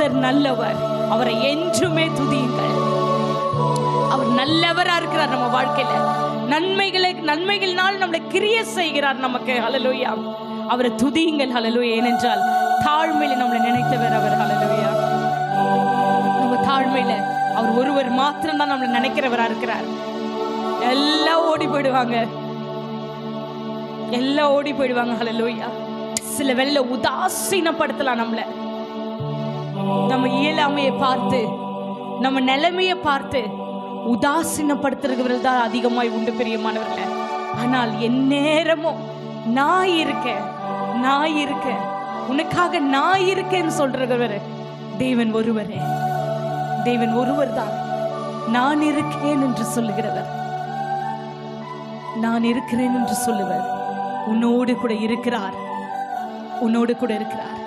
கர்த்தர் நல்லவர். அவரை என்றுமே துதியுங்கள். அவர் நல்லவரா இருக்கிறார் நம்ம வாழ்க்கையில. நன்மைகளை நன்மைகளினால் நம்மளை கிரிய செய்கிறார் நமக்கு. ஹalleluya அவரை துதியுங்கள். ஹalleluya ஏனென்றால் தாழ்மையில நம்மளை நினைத்தவர் அவர். ஹalleluya நம்ம தாழ்மையில அவர் ஒருவர் மாத்திரம் தான் நம்மளை நினைக்கிறவரா இருக்கிறார். எல்லாம் ஓடி போயிடுவாங்க. எல்லாம் ஓடி போயிடுவாங்க. ஹalleluya சில வெள்ள உதாசீனப்படுத்தலாம் நம்மள. நம்ம இயலாமையை பார்த்து நம்ம நிலைமையை பார்த்து உதாசீனப்படுத்துறவர்கள் தான் அதிகமாய் உண்டு பிரியமானவர்களே. ஆனால் என் நேரமும் நான் இருக்கேன் நான் இருக்கேன் உனக்காக நான் இருக்கேன்னு சொல்றவர் தேவன் ஒருவரே. தேவன் ஒருவர் தான் நான் இருக்கேன் என்று சொல்லுகிறவர். நான் இருக்கிறேன் என்று சொல்லுவர். உன்னோடு கூட இருக்கிறார். உன்னோடு கூட இருக்கிறார்.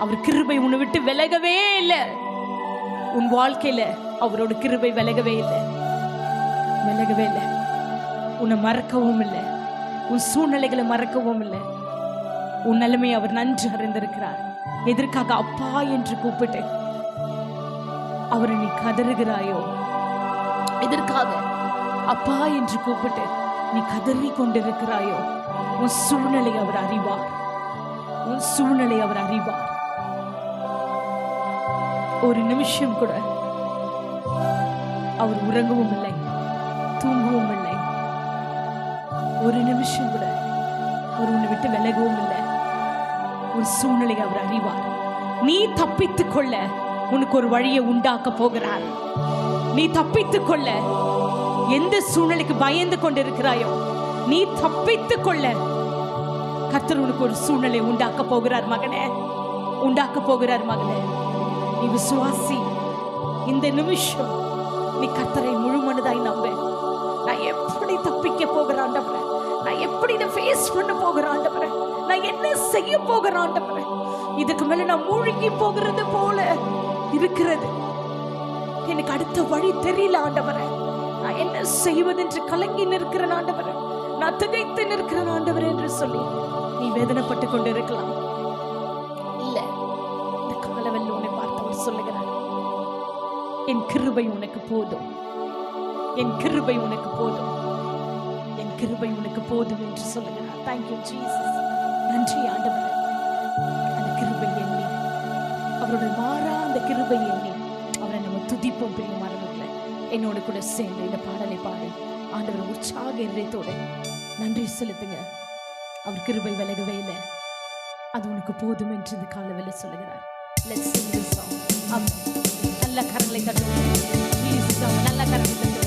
அவர் கிருபை உன்னை விட்டு விலகவே இல்லை. உன் வாழ்க்கையில அவரோட கிருபை விலகவே இல்லை. விலகவே இல்லை. உன்னை மறக்கவும் இல்லை. உன் சூழ்நிலைகளை மறக்கவும் இல்லை. உன் நிலைமை அவர் நன்று அறிந்திருக்கிறார். எதற்காக அப்பா என்று கூப்பிட்டு அவரை நீ கதறுகிறாயோ எதற்காக அப்பா என்று கூப்பிட்டு நீ கதறி கொண்டிருக்கிறாயோ உன் சூழ்நிலை அவர் அறிவார். உன் சூழ்நிலை அவர் அறிவார். ஒரு நிமிஷம் கூட அவர் உறங்கவும் இல்லை தூங்கவும் இல்லை. ஒரு நிமிஷம் கூட அவர் உன்னை விட்டு விலகவும் இல்லை. ஒரு சூழ்நிலையை அவர் அறிவார் நீ தப்பித்துக் கொள்ள உனக்கு ஒரு வழியை உண்டாக்க போகிறார். நீ தப்பித்துக் கொள்ள எந்த சூழ்நிலைக்கு பயந்து கொண்டிருக்கிறாயோ நீ தப்பித்துக் கொள்ள கர்த்தர் உனக்கு ஒரு சூழ்நிலை உண்டாக்க போகிறார் மகனே உண்டாக்க போகிறார் மகனே. நீ விசுவாசி. இந்த நிமிஷம் நீ கத்தரை முழு மனதாய் நம்பு. நான் எப்படி தப்பிக்க போகிற ஆண்டவரே? நான் எப்படி இதை ஃபேஸ் பண்ண போகிற ஆண்டவரே? நான் என்ன செய்ய போகிற ஆண்டவரே? இதுக்கு மேல நான் மூழ்கி போகிறது போல இருக்கிறது. எனக்கு அடுத்த வழி தெரியல ஆண்டவரை. நான் என்ன செய்வதென்று கலங்கி நிற்கிற ஆண்டவரை. நான் திகைத்து நிற்கிற ஆண்டவரே என்று சொல்லி நீ வேதனைப்பட்டு கொண்டு இருக்கலாம் என் கிருபை உனக்கு போதும். என் கிருபை உனக்கு போதும். என் கிருபை உனக்கு போதும் என்று சொல்லுகிறார். தேங்க்யூ ஜீசஸ் நன்றி ஆண்டவர். அந்த கிருபை எண்ணி அவருடைய மாறா அந்த கிருபை எண்ணி அவரை நம்ம துதிப்போம் பிரியமானவர்களே என்னோட கூட சேர்ந்து இந்த பாடலை பாடி ஆண்டவர் உற்சாக இதயத்தோட நன்றி செலுத்துங்க. அவர் கிருபை விலகவே இல்லை. அது உனக்கு போதும் என்று இந்த காலவில் சொல்லுகிறார். Let's sing this song. Amen. la carlita.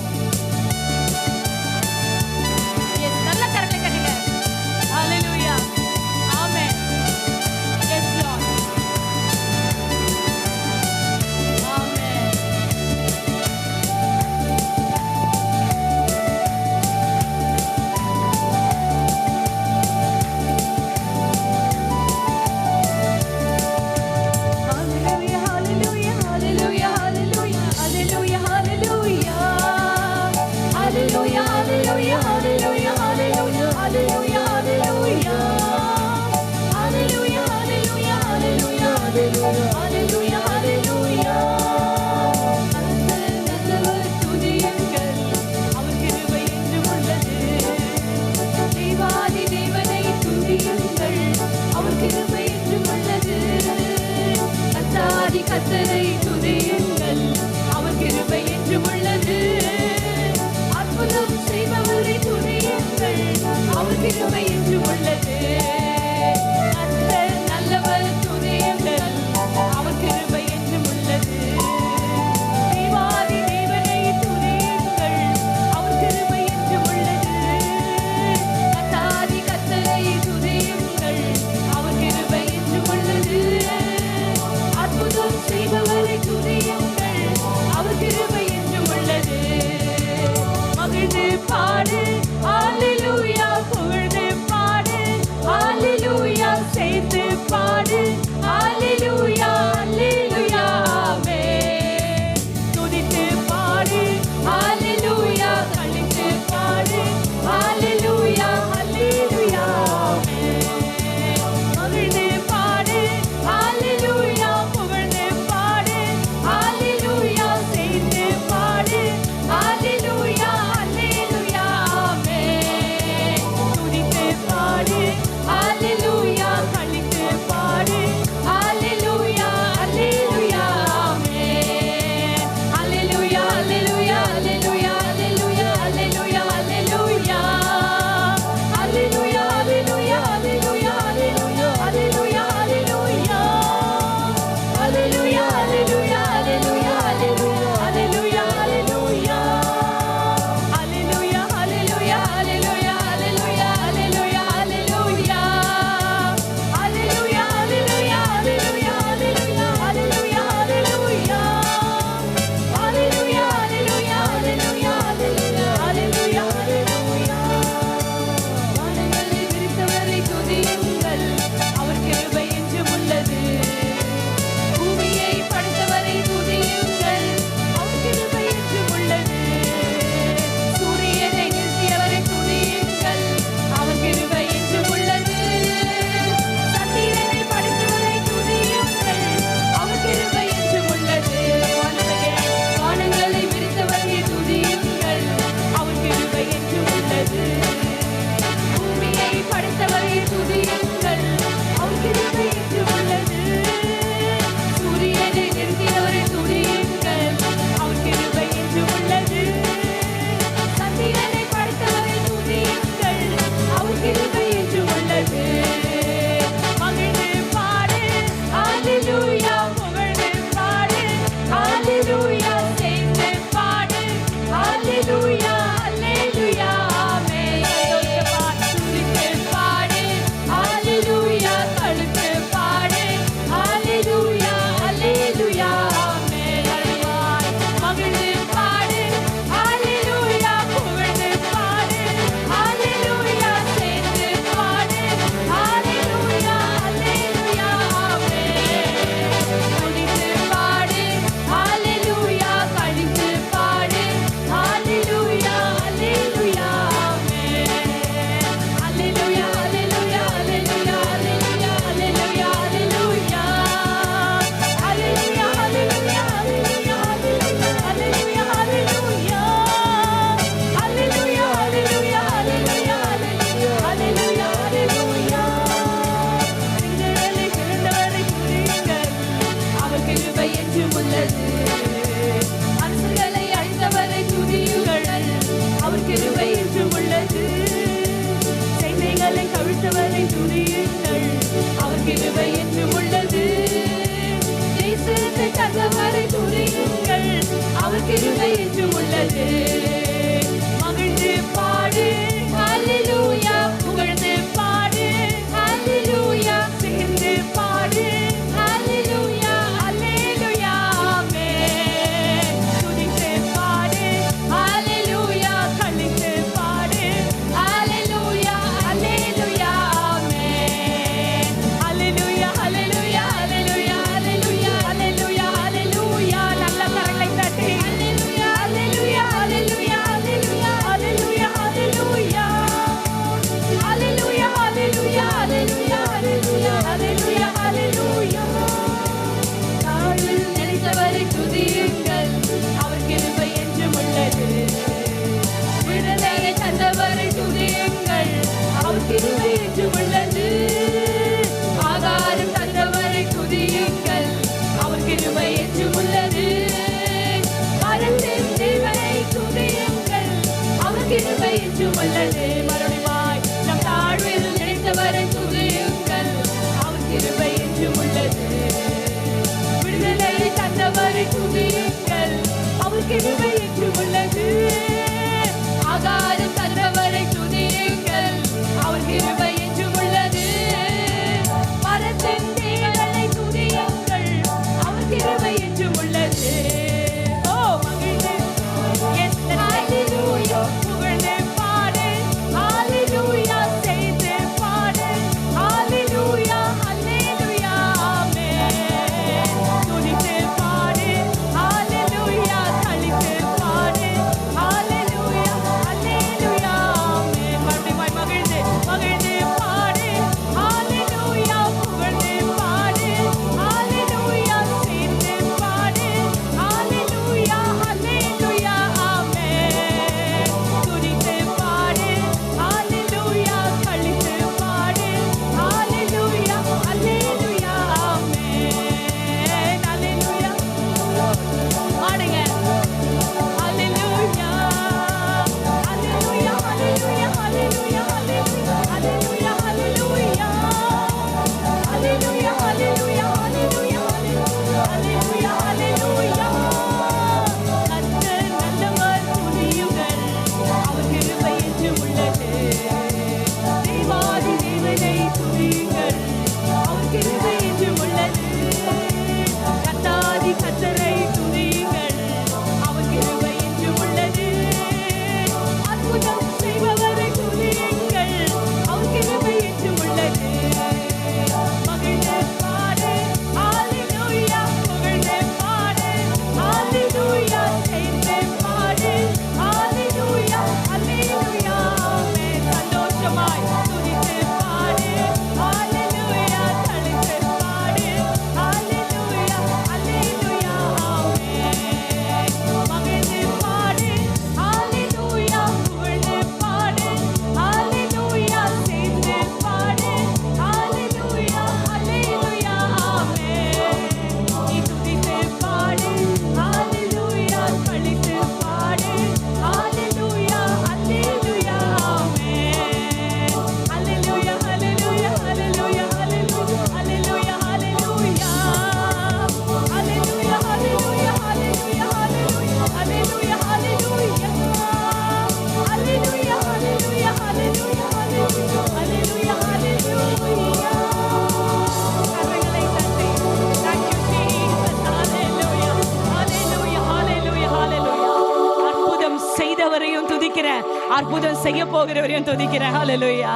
அற்புதம் செய்ய போகிறவரையும் துதிக்கிறேன். ஹலலுயா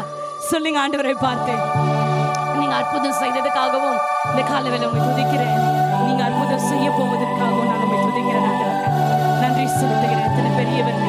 சொல்லுங்க ஆண்டவரை பார்த்து. நீங்க அற்புதம் செய்ததுக்காகவும் இந்த காலவேல உங்களை துதிக்கிறேன். நீங்க அற்புதம் செய்ய போவதற்காகவும் நான் உங்களை துதிக்கிறேன் நன்றி செலுத்துகிறேன். பெரியவர்